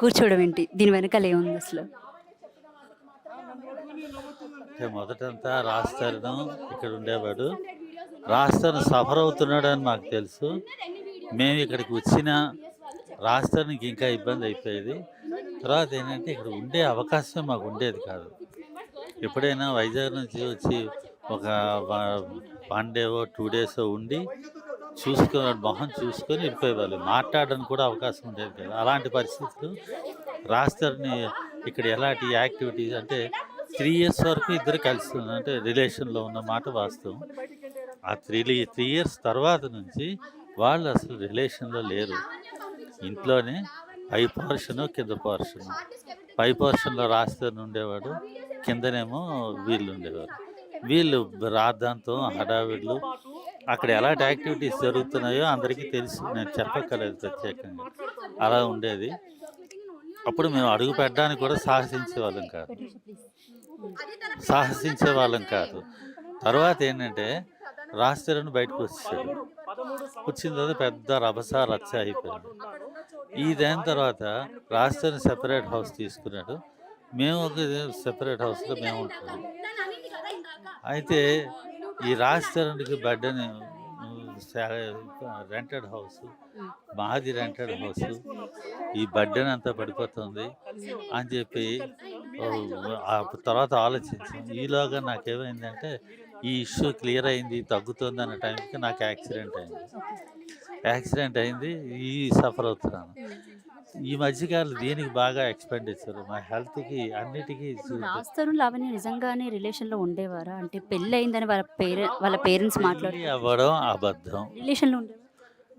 కూర్చోవడం ఏంటి? దీని వెనకాల ఏముంది అసలు? మొదటంతా రాస్తాను ఇక్కడ ఉండేవాడు. రాస్తాను సఫర్ అవుతున్నాడు అని మాకు తెలుసు. మేము ఇక్కడికి వచ్చిన రాస్తానికి ఇంకా ఇబ్బంది అయిపోయేది. తర్వాత ఏంటంటే ఇక్కడ ఉండే అవకాశం మాకు ఉండేది కాదు. ఎప్పుడైనా వైజాగ్ నుంచి వచ్చి ఒక వన్ డేవో టూ డేస్ ఉండి చూసుకుని మొహం చూసుకొని వెళ్ళిపోయేవాళ్ళు. మాట్లాడడానికి కూడా అవకాశం ఉండేది కాదు. అలాంటి పరిస్థితులు రాస్తారని ఇక్కడ ఎలాంటి యాక్టివిటీస్ అంటే త్రీ ఇయర్స్ వరకు ఇద్దరు కలిసి అంటే రిలేషన్లో ఉన్న మాట వాస్తవం. ఆ త్రీ త్రీ ఇయర్స్ తర్వాత నుంచి వాళ్ళు అసలు రిలేషన్లో లేరు. ఇంట్లోనే పై పోర్షను కింద పోర్షను పై పోర్షన్లో రాస్తాను ఉండేవాడు. కిందనేమో వీళ్ళు ఉండేవారు. వీళ్ళు రాద్ధాంతం హడావిడ్లు అక్కడ ఎలాంటి యాక్టివిటీస్ జరుగుతున్నాయో అందరికీ తెలుసు. నేను చెప్పక్కర్లేదు ప్రత్యేకంగా. అలా ఉండేది. అప్పుడు మేము అడుగు పెట్టడానికి కూడా సాహసించే వాళ్ళం కాదు. సాహసించే వాళ్ళం కాదు. తర్వాత ఏంటంటే రాస్తారని బయటకు వచ్చేసాడు వచ్చిన తర్వాత పెద్ద రభస రచ్చ అయిపోయింది దాని తర్వాత రాస్తారని సెపరేట్ హౌస్ తీసుకున్నాడు. మేము ఒక సెపరేట్ హౌస్లో మేము ఉంటున్నాం అయితే ఈ రాస్తారానికి బడ్డని రెంటెడ్ హౌస్ మాది రెంటెడ్ హౌస్. ఈ బడ్డెన్ అంతా పడిపోతుంది అని చెప్పి తర్వాత ఆలోచించాం ఈలోగా నాకేమైందంటే ఈ ఇష్యూ క్లియర్ అయింది తగ్గుతుంది అన్న టైంకి నాకు యాక్సిడెంట్ అయింది. యాక్సిడెంట్ అయింది ఈ సఫర్ అవుతున్నాను. ఈ మధ్యకాలం దీనికి బాగా ఎక్స్పెండిచర్ మా హెల్త్కి అన్నిటికీ రాస్తారు లావణ్య నిజంగానే రిలేషన్లో ఉండేవారా? అంటే పెళ్ళి అయిందని వాళ్ళ పేరె వాళ్ళ పేరెంట్స్ మాట్లాడు అవ్వడం అబద్ధం. రిలేషన్లో ఉండేవారు?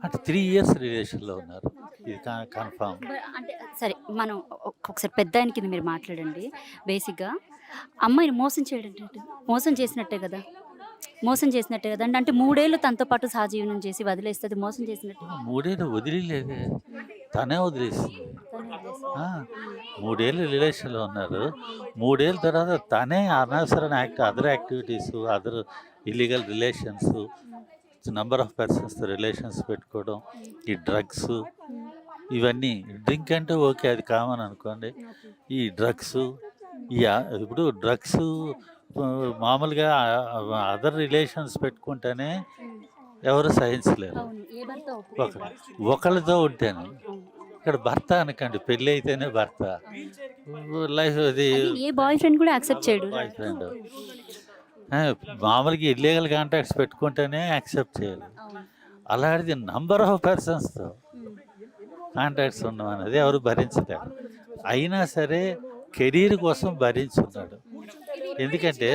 అంటే త్రీ ఇయర్స్ రిలేషన్లో ఉన్నారు. ఇది కన్ఫామ్. అంటే సరే మనం ఒక్- ఒకసారి పెద్ద ఆయన కింద మీరు మాట్లాడండి. బేసిక్గా అమ్మాయిని మోసం చేయడం? మోసం చేసినట్టే కదా? మోసం చేసినట్టే కదా? అంటే మూడేళ్ళు తనతో పాటు సహజీవనం చేసి వదిలేస్తుంది మోసం చేసినట్టే మూడేళ్ళు వదిలేదే తనే వదిలేసింది. మూడేళ్ళు రిలేషన్లో ఉన్నారు. మూడేళ్ళ తర్వాత తనే అనవసరమైన act other activities other illegal relations number of పర్సన్స్తో relations పెట్టుకోవడం ఈ డ్రగ్స్ ఇవన్నీ డ్రింక్ అంటే ఓకే అది కామన్ అనుకోండి. ఈ డ్రగ్స్ ఈ ఇప్పుడు డ్రగ్స్ మామూలుగా అదర్ రిలేషన్స్ పెట్టుకుంటేనే ఎవరు సహించలేరు అవును ఏ భర్త ఒక ఒప్పుకోడు. ఒకళ్ళతో ఉంటేనే ఇక్కడ భర్త అనకండి పెళ్ళి అయితేనే భర్త లైఫ్ అది ఏ బాయ్ ఫ్రెండ్ కూడా యాక్సెప్ట్ చేయడు బాయ్ ఫ్రెండ్ మామూలుగా ఇల్లీగల్ కాంటాక్ట్స్ పెట్టుకుంటేనే యాక్సెప్ట్ చేయాలి. అలాంటిది నంబర్ ఆఫ్ పర్సన్స్తో. కాంటాక్ట్స్ ఉండడం అనేది ఎవరు భరించలేరు అయినా సరే కెరీర్ కోసం భరించున్నాడు ఎందుకంటే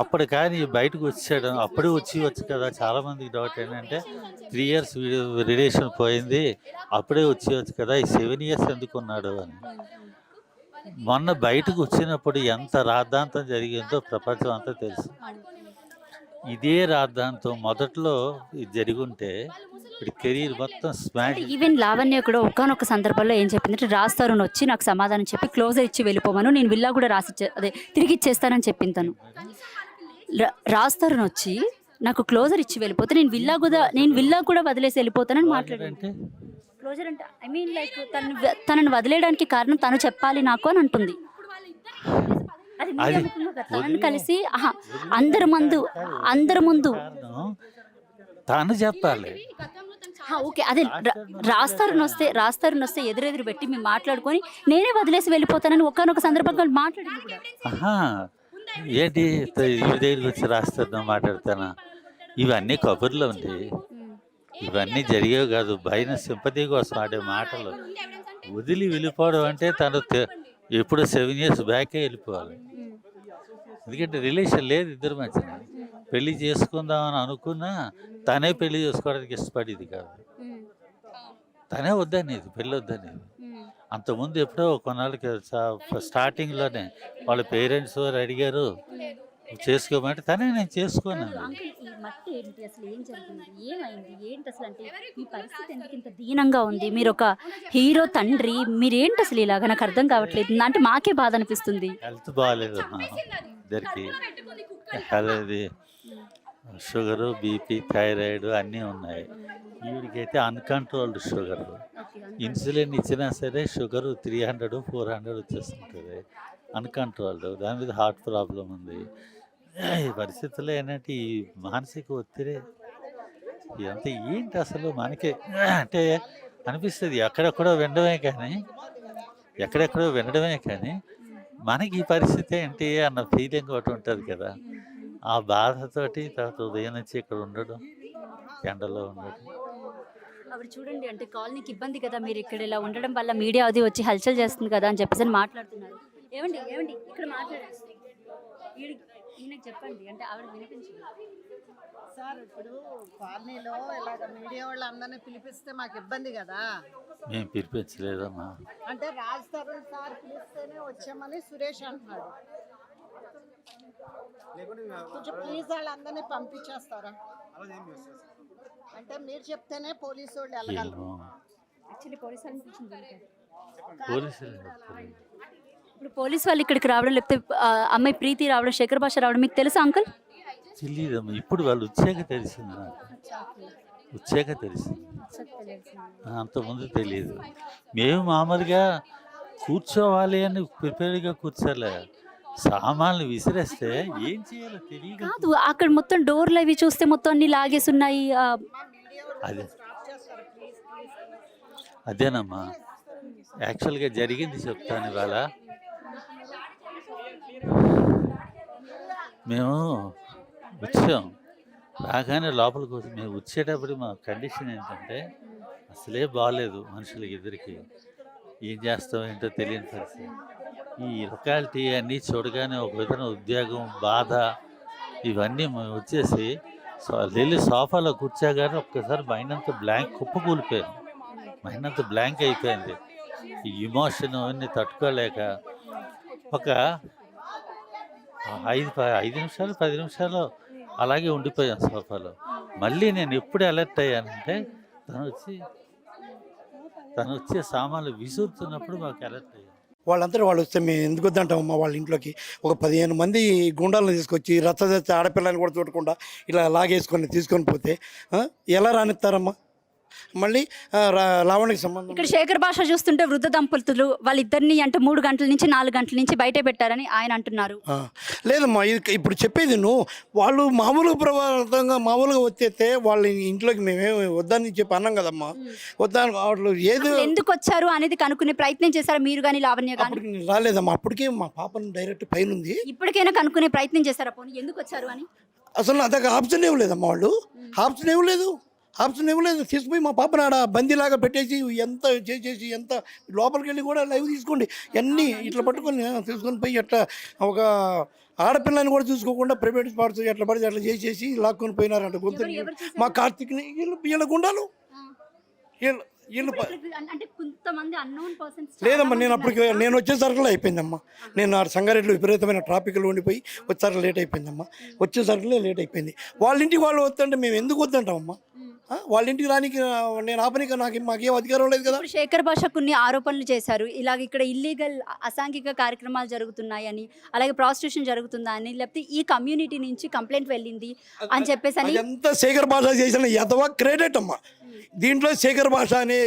అప్పుడు కానీ బయటకు వచ్చాడు. అప్పుడే వచ్చి వచ్చు కదా. చాలా మందికి డౌట్ ఏంటంటే త్రీ ఇయర్స్ రిలేషన్ పోయింది. అప్పుడే వచ్చి వచ్చు కదా. ఈ సెవెన్ ఇయర్స్ ఎందుకున్నాడు అని. మొన్న బయటకు వచ్చినప్పుడు ఎంత రాద్ధాంతం జరిగిందో ప్రపంచం అంతా తెలుసు. ఇదే రాద్ధాంతం మొదట్లో ఇది జరిగుంటే ఇప్పుడు కెరీర్ మొత్తం స్మాష్ ఈవెన్ లావణ్య కూడా ఒకనొక సందర్భంలో ఏం చెప్పిందంటే రాస్తారని వచ్చి నాకు సమాధానం చెప్పి క్లోజర్ ఇచ్చి వెళ్ళిపోమను. నేను విల్లా కూడా రాసి అదే తిరిగి ఇచ్చేస్తానని చెప్పింది తను. రాస్తారని వచ్చి నాకు క్లోజర్ ఇచ్చి వెళ్ళిపోతే నేను విల్లా కూడా నేను విల్లా కూడా వదిలేసి వెళ్ళిపోతానని మాట్లాడాను అంటే? క్లోజర్ అంటే ఐ మీన్ లైక్ తను తనని వదిలేయడానికి కారణం తను చెప్పాలి నాకు అని అంటుంది. అది తనని కలిసి అందరి ముందు అందరి ముందు. తను చెప్పాలి. ఓకే అదే రాస్తారని వస్తే రాస్తారని వస్తే ఎదురెదురు పెట్టి మేము మాట్లాడుకొని నేనే వదిలేసి వెళ్ళిపోతానని ఒకనొక సందర్భంగా ఆహా ఏంటి ఈ వచ్చి రాస్తున్నా మాట్లాడతానా? ఇవన్నీ కబుర్లు ఉంది ఇవన్నీ జరిగేవి కాదు. భయన సింపతి కోసం ఆడే మాటలు. వదిలి వెళ్ళిపోవడం అంటే తను ఎప్పుడు సెవెన్ ఇయర్స్ బ్యాకే వెళ్ళిపోవాలి. ఎందుకంటే రిలేషన్ లేదు ఇద్దరు మధ్యన. పెళ్ళి చేసుకుందామని అనుకున్నా తనే పెళ్ళి చేసుకోవడానికి ఇష్టపడేది కాదు. తనే వద్దనేది పెళ్ళి వద్దనేది. అంతకుముందు ఎప్పుడో కొన్నాళ్ళకి స్టార్టింగ్లోనే వాళ్ళ పేరెంట్స్ వారు అడిగారు చేసుకోమంటే తనే నేను ఇంత దీనంగా ఉంది? మీరు ఒక హీరో తండ్రి మీరేంటి అసలు ఇలాగా? నాకు అర్థం కావట్లేదు. అంటే మాకే బాధ అనిపిస్తుంది. హెల్త్ బాగాలేదు ఇద్దరికి ఇది షుగరు బీపీ థైరాయిడ్ అన్నీ ఉన్నాయి. ఈవిడికైతే అన్కంట్రోల్డ్ షుగర్. ఇన్సులిన్ ఇచ్చినా సరే sugar three hundred four hundred వచ్చేస్తుంటుంది. Uncontrolled దాని మీద హార్ట్ ప్రాబ్లం ఉంది. ఈ పరిస్థితుల్లో ఏంటంటే ఈ మానసిక ఒత్తిడి ఇదంతా ఏంటి అసలు మనకి? అంటే అనిపిస్తుంది ఎక్కడెక్కడో వినడమే కానీ ఎక్కడెక్కడో వినడమే కానీ మనకి ఈ పరిస్థితి ఏంటి అన్న ఫీలింగ్ ఒకటి ఉంటుంది కదా. ఆ బాధతోటి తర్వాత ఉదయం నుంచి ఇక్కడ ఉండడం ఎండలో ఉండడం. ఆవిడ చూడండి అంటే కాలనీకి ఇబ్బంది కదా మీరు ఇక్కడ ఇలా ఉండడం వల్ల మీడియా అది వచ్చి హల్చల్ చేస్తుంది కదా అని చెప్పేసి మాట్లాడుతున్నారు. ఏమండి ఏమండి ఇక్కడ మాట్లాడారు ఈయన- ఈయనకి చెప్పండి అంటే ఆవిడ వినిపించింది సార్ ఇప్పుడు కాలనీలో ఇలాగ మీడియా వాళ్ళు అందరినీ పిలిపిస్తే మాకు ఇబ్బంది కదా. మేము పిలిపించలేదమ్మా. అంటే రాజ్ తరుణ్ సార్ పిలిస్తేనే వచ్చామని సురేష్ అంటున్నాడు. కొంచెం ప్లీజ్ వాళ్ళందరినీ పంపించేస్తారా? అంటే మీరు చెప్తేనే పోలీసు వాళ్ళు వెళ్ళగలరు ఏమో. యాక్చువల్లీ పోలీస్ అనిపించింది పోలీసులు చెప్తారు. ఇప్పుడు పోలీస్ వాళ్ళు ఇక్కడికి రావడం లేకపోతే ఆ, అమ్మాయి ప్రీతి రావడం శేఖర్ భాష రావడం మీకు తెలుసా అంకుల్? తెలియదమ్మా ఇప్పుడు వాళ్ళు వచ్చాక తెలిసింది నాకు. వచ్చాక తెలిసింది. అంతకుముందు తెలియదు మేము మామూలుగా కూర్చోవాలి అని ప్రిపేర్గా కూర్చోలే. సామాన్లు విసిరేస్తే ఏం చేయాలో తెలియదు కాదు అక్కడ మొత్తం డోర్లు అవి చూస్తే మొత్తం అన్ని లాగేసి ఉన్నాయి ఆ, అదే. అదేనమ్మా. యాక్చువల్గా జరిగింది చెప్తాను ఇవాళ. మేము వచ్చాం. రాగానే లోపలికి వచ్చి మేము వచ్చేటప్పుడు మా కండిషన్ ఏంటంటే అసలే బాగాలేదు మనుషులకి ఇద్దరికి ఏం చేస్తాం ఏంటో తెలియని పరిస్థితి. ఈ లొకాలిటీ అన్నీ చూడగానే ఒక విధమైన ఉద్యోగం బాధ ఇవన్నీ మేము వచ్చేసి వెళ్ళి సోఫాలో కూర్చోగానే ఒక్కసారి మైండ్ అంతా బ్లాంక్ కుప్పకూలిపోయాను మైండ్ అంతా బ్లాంక్ అయిపోయింది. ఈ ఇమోషన్ అన్నీ తట్టుకోలేక ఒక ఐదు ఐదు నిమిషాలు పది నిమిషాలు అలాగే ఉండిపోయాను సోఫాలో. మళ్ళీ నేను ఎప్పుడు అలర్ట్ అయ్యానంటే తను వచ్చి తను వచ్చే సామాన్లు విసురుతున్నప్పుడు మాకు అలర్ట్ అయ్యాను వాళ్ళంతా వాళ్ళు వస్తే మేము ఎందుకు వద్దంటామమ్మా వాళ్ళ ఇంట్లోకి? ఒక పదిహేను మంది గుండాలను తీసుకొచ్చి రచ్చ ఆడపిల్లని కూడా చూడకుండా ఇలా లాగేసుకొని తీసుకొని పోతే ఎలా రానిస్తారమ్మా? మళ్ళీ ఆ, రా- లావణ్యకి సంబంధం ఇక్కడ శేఖర్ భాష చూస్తుంటే వృద్ధ దంపతులు వాళ్ళిద్దరిని అంటే మూడు గంటల నుంచి నాలుగు గంటల నుంచి బయటే పెట్టారని ఆయన అంటున్నారు. లేదమ్మా ఇది ఇప్పుడు చెప్పేది నువ్వు వాళ్ళు మామూలుగా ప్రభావితంగా మామూలుగా వచ్చేస్తే వాళ్ళ ఇంట్లోకి మేమేమి వద్దని చెప్పి అన్నాం కదమ్మా. వద్దాని వాళ్ళు ఏదో ఎందుకు వచ్చారు అనేది కనుక్కునే ప్రయత్నం చేశారు మీరు కానీ లావణ్య కానీ రాలేదమ్మా అప్పటికే మా పాపను డైరెక్ట్ పైన ఉంది. ఇప్పటికైనా కనుక్కునే ప్రయత్నం చేశారా పోనీ? ఎందుకు వచ్చారు అని? అసలు అదొక ఆప్షన్ ఇవ్వలేదమ్మా వాళ్ళు. ఆప్షన్ ఇవ్వలేదు ఆప్షన్ ఇవ్వలేదు. తీసుకుపోయి మా పాపను ఆడ బందీలాగా పెట్టేసి ఎంత చేసేసి ఎంత లోపలికి వెళ్ళి కూడా లైవ్ తీసుకోండి. అన్నీ ఇట్లా పట్టుకొని తీసుకొని పోయి అట్లా ఒక ఆడపిల్లని కూడా చూసుకోకుండా ప్రైవేట్ స్పాట్స్ ఎట్లా పడితే అట్లా చేసేసి లాక్కొని పోయినారంట గొంతు? మా కార్తీక్ని వీళ్ళు వీళ్ళ గుండాలు? వీళ్ళు వీళ్ళు లేదమ్మా నేను అప్పటికి నేను వచ్చేసరికి అయిపోయిందమ్మా. నేను ఆ సంగారెడ్డిలో విపరీతమైన ట్రాఫిక్లో ఉండిపోయి వచ్చేసరికి లేట్ అయిపోయిందమ్మా. వచ్చేసరికి లేట్ అయిపోయింది. వాళ్ళ ఇంటికి వాళ్ళు వద్దంటే మేము ఎందుకు వద్దంటామమ్మా? వాళ్ళ ఇంటికి రానికి నేను ఆపనికి నాకు మాకేం అధికారం లేదు కదా. శేఖర్ భాష కొన్ని ఆరోపణలు చేశారు. ఇలాగ ఇక్కడ ఇల్లీగల్ అసాంఘిక కార్యక్రమాలు జరుగుతున్నాయని అలాగే ప్రాస్టిట్యూషన్ జరుగుతుందా అని లేకపోతే ఈ కమ్యూనిటీ నుంచి కంప్లైంట్ వెళ్ళింది అని చెప్పేసి అని అదంతా శేఖర్ భాష చేసిన యథవా క్రెడిట్ అమ్మా. దీంట్లో శేఖర్ భాష అనే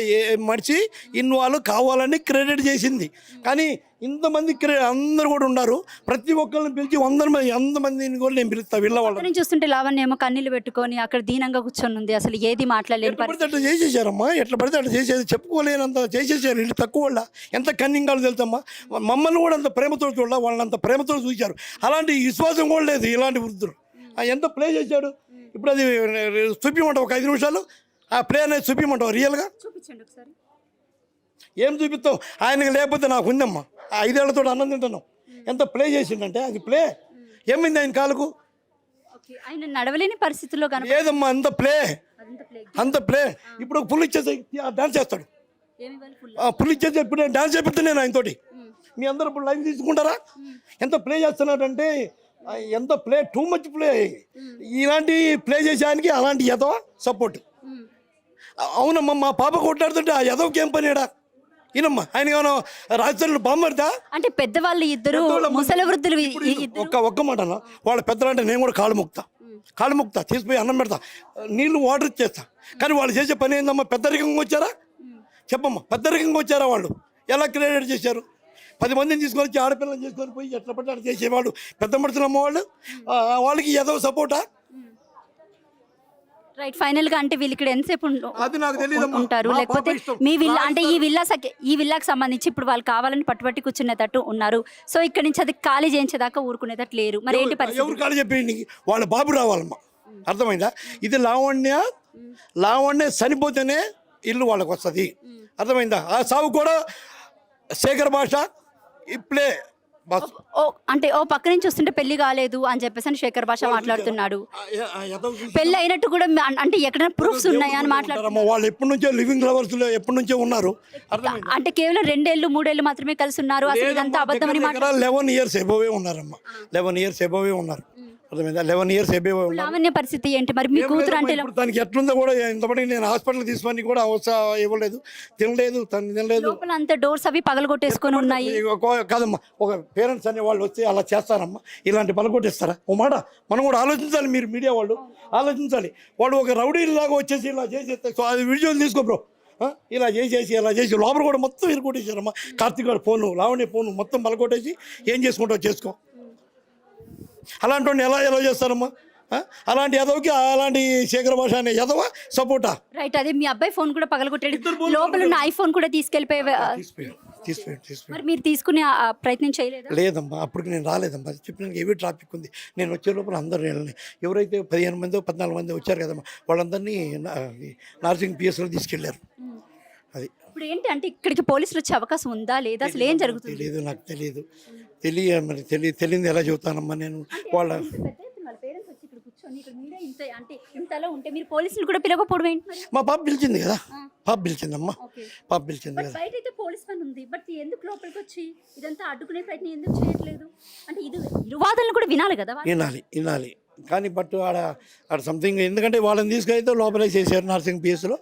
మనిషి ఇన్వాల్వ్ కావాలని క్రెడిట్ చేసింది. కానీ ఇంతమంది క్రె అందరు కూడా ఉన్నారు. ప్రతి ఒక్కరిని పిలిచి వందల మంది వంద మందిని కూడా నేను పిలుస్తా వీళ్ళ నుంచి చూస్తుంటే లావణ్య ఏమో కన్నీళ్ళు పెట్టుకొని అక్కడ దీనంగా కూర్చొని ఉంది. అసలు ఏది పరిస్థితి పడితే అట్లా చేసేసారమ్మా? ఎట్లా పడితే అట్లా చేసేది? చెప్పుకోలేనంత చేసేసారు వీళ్ళు తక్కువ వాళ్ళ. ఎంత కన్నింగాలు తెలుసమ్మా? మమ్మల్ని కూడా అంత ప్రేమతో చూడాల వాళ్ళని అంత ప్రేమతో చూశారు. అలాంటి విశ్వాసం కూడా లేదు ఇలాంటి వృద్ధులు ఎంత ప్లే చేశాడు? ఇప్పుడు అది చూపించమంటావు ఒక ఐదు నిమిషాలు. ఆ ప్లే అనేది చూపించమంటావు రియల్గా చూపించండి ఒకసారి. ఏం చూపిస్తావు? ఆయనకి లేకపోతే నాకు ఉందమ్మా. ఆ ఐదేళ్ళతో అన్నం తింటున్నాం ఎంత ప్లే చేసిండంటే అది ప్లే ఏమైంది ఆయన కాలుకు? ఆయన నడవలేని పరిస్థితుల్లో లేదమ్మా అంత ప్లే అంత ప్లే ఇప్పుడు పుల్ ఇచ్చేసి డాన్స్ చేస్తాడు. పుల్ ఇచ్చేసి ఇప్పుడు నేను డాన్స్ చేపిస్తే నేను ఆయనతోటి. మీ అందరూ ఇప్పుడు లైన్ తీసుకుంటారా? ఎంత ప్లే చేస్తున్నాడంటే ఎంత ప్లే టూ మచ్ ప్లే ఇలాంటి ప్లే చేసేదానికి అలాంటి యదవ సపోర్ట్ అవునమ్మా మా పాప కొట్లాడుతుంటే ఆ యదవకి ఏం పనిడా? ఈయనమ్మా ఆయన ఏమైనా రాజధానిలో బామ్మడతా అంటే పెద్దవాళ్ళు ఇద్దరు ముసలి వృద్ధులు ఒక్క ఒక్క మాట అన్న వాళ్ళ పెద్దలంటే నేను కూడా కాళ్ళు మొక్తా. కాళ్ళు ముక్తా తీసిపోయి అన్నం పెడతా. నీళ్ళు వాటర్ ఇచ్చేస్తా. కానీ వాళ్ళు చేసే పని ఏందమ్మా పెద్దరికంగా వచ్చారా? చెప్పమ్మా పెద్దరికంగా వచ్చారా వాళ్ళు? ఎలా క్రియేట్ చేశారు? పది మందిని తీసుకొని వచ్చి ఆడపిల్లని తీసుకొని పోయి ఎట్లా అట్లా చేసేవాళ్ళు? పెద్ద మనుషులు అమ్మవాళ్ళు? ఆ, వాళ్ళకి ఏదో సపోర్టా రైట్ ఫైనల్గా అంటే వీళ్ళు ఇక్కడ ఎంతసేపు. ఉంటారు? లేకపోతే. మీ విల్లా అంటే ఈ విల్లా ఈ విల్లాకి సంబంధించి ఇప్పుడు వాళ్ళు కావాలని పట్టుబట్టి కూర్చునేటట్టు ఉన్నారు. సో ఇక్కడ నుంచి అది ఖాళీ చేయించేదాకా ఊరుకునేటట్టు లేరు. మరి ఏంటి పరిస్థితి? ఎవరు కాదు చెప్పి వాళ్ళ బాబు రావాలమ్మా. అర్థమైందా? ఇది లావణ్య లావణ్య చనిపోతేనే ఇల్లు వాళ్ళకి వస్తుంది అర్థమైందా? ఆ సాగు కూడా శేఖర్ భాష ఇప్పుడే బస్ ఓ అంటే ఓ పక్క నుంచి వస్తుంటే పెళ్ళి కాలేదు అని చెప్పేసి అని శేఖర్ భాష మాట్లాడుతున్నాడు. పెళ్ళి అయినట్టు కూడా మ- అంటే ఎక్కడైనా ప్రూఫ్స్ ఉన్నాయా అని మాట్లాడుతున్నారు. వాళ్ళు ఎప్పటి నుంచో లివింగ్ లవర్స్ ఎప్పటి నుంచో ఉన్నారు. అర్థమైందా? అంటే కేవలం రెండేళ్ళు మూడేళ్ళు మాత్రమే కలిసి ఉన్నారు. అసలు ఇదంతా అబద్ధం అని మాట్లాడుతున్నారు లెవెన్ ఇయర్స్ ఎబోవే ఉన్నారమ్మా. లెవెన్ ఇయర్స్ ఎబోవే ఉన్నారు. అర్థమైందా? లెవెన్ ఇయర్స్ లావణ్య పరిస్థితి ఏంటి? మరి మీ కూతురు అంటే ఇప్పుడు తనకి ఎట్లుందో కూడా ఇంతమంది నేను హాస్పిటల్ తీసుకొని కూడా అవసరం ఇవ్వలేదు. తినలేదు తను తినలేదు. లోపల అంత డోర్స్ అవి పగలగొట్టేసుకొని ఉన్నాయి. ఇక ఒక- కాదమ్మా ఒక పేరెంట్స్ అనే వాళ్ళు వచ్చి అలా చేస్తారమ్మా. ఇలాంటి పలకొట్టిస్తారా ఓ మాట మనం కూడా ఆలోచించాలి మీరు మీడియా వాళ్ళు. ఆలోచించాలి. వాడు ఒక రౌడీ లాగా వచ్చేసి ఇలా చేసేస్తే సో అది వీడియోలు తీసుకో బ్రో. ఆ? ఇలా చేసేసి ఇలా చేసి లోపల కూడా మొత్తం ఇరుకొట్టేసారమ్మా కార్తీక్ గారు ఫోను లావణ్య ఫోను మొత్తం పలకొట్టేసి ఏం చేసుకుంటావు చేసుకో. అలాంటి వాడిని ఎలా ఎలా చేస్తారమ్మా? అలాంటి ఎదవకి అలాంటి శేఖర భాష అనే ఎదవ సపోర్టా? రైట్ అదే మీ అబ్బాయి ఫోన్ కూడా పగలగొట్టాడు. లోపల ఉన్న ఐఫోన్ కూడా తీసిపోయాడు మరి మీరు తీసుకునే ఆ ప్రయత్నం చేయలేదా? లేదమ్మా అప్పటికి నేను రాలేదమ్మా. చెప్పిన ఏవి ట్రాఫిక్ ఉంది. నేను వచ్చే లోపల అందరూ వెళ్ళని. ఎవరైతే పదిహేను మంది పద్నాలుగు మంది వచ్చారు కదమ్మా వాళ్ళందరినీ నార్సింగ్ పిఎస్లో తీసుకెళ్ళారు అది. ఇప్పుడు ఏంటి అంటే ఇక్కడికి పోలీసులు వచ్చే అవకాశం ఉందా? లేదా? అసలు ఏం జరుగుతుంది? తెలియదు నాకు తెలియదు తెలియ మరి తెలియ తెలియదు ఎలా చెబుతానమ్మా నేను వాళ్ళ ఇంత అంటే ఇంతలో ఉంటే మీరు పోలీసులు కూడా పిలవకపోవడం ఏంటి మరి? మా పాప పిలిచింది కదా. పాప పిలిచిందమ్మా. పాప పిలిచింది కదా. బయట అయితే పోలీస్ పని ఉంది. బట్ ఎందుకు లోపలికి వచ్చి? ఇదంతా అడ్డుకునే ప్రయత్నం ఎందుకు చేయట్లేదు? అంటే ఇది ఇరువాదనలు కూడా వినాలి కదా. వినాలి వినాలి. కానీ బట్ ఆడ ఆడ సంథింగ్ ఎందుకంటే వాళ్ళని తీసుకెళ్తే లోపలే చేశారు నర్సింగ్ పిఎస్లో.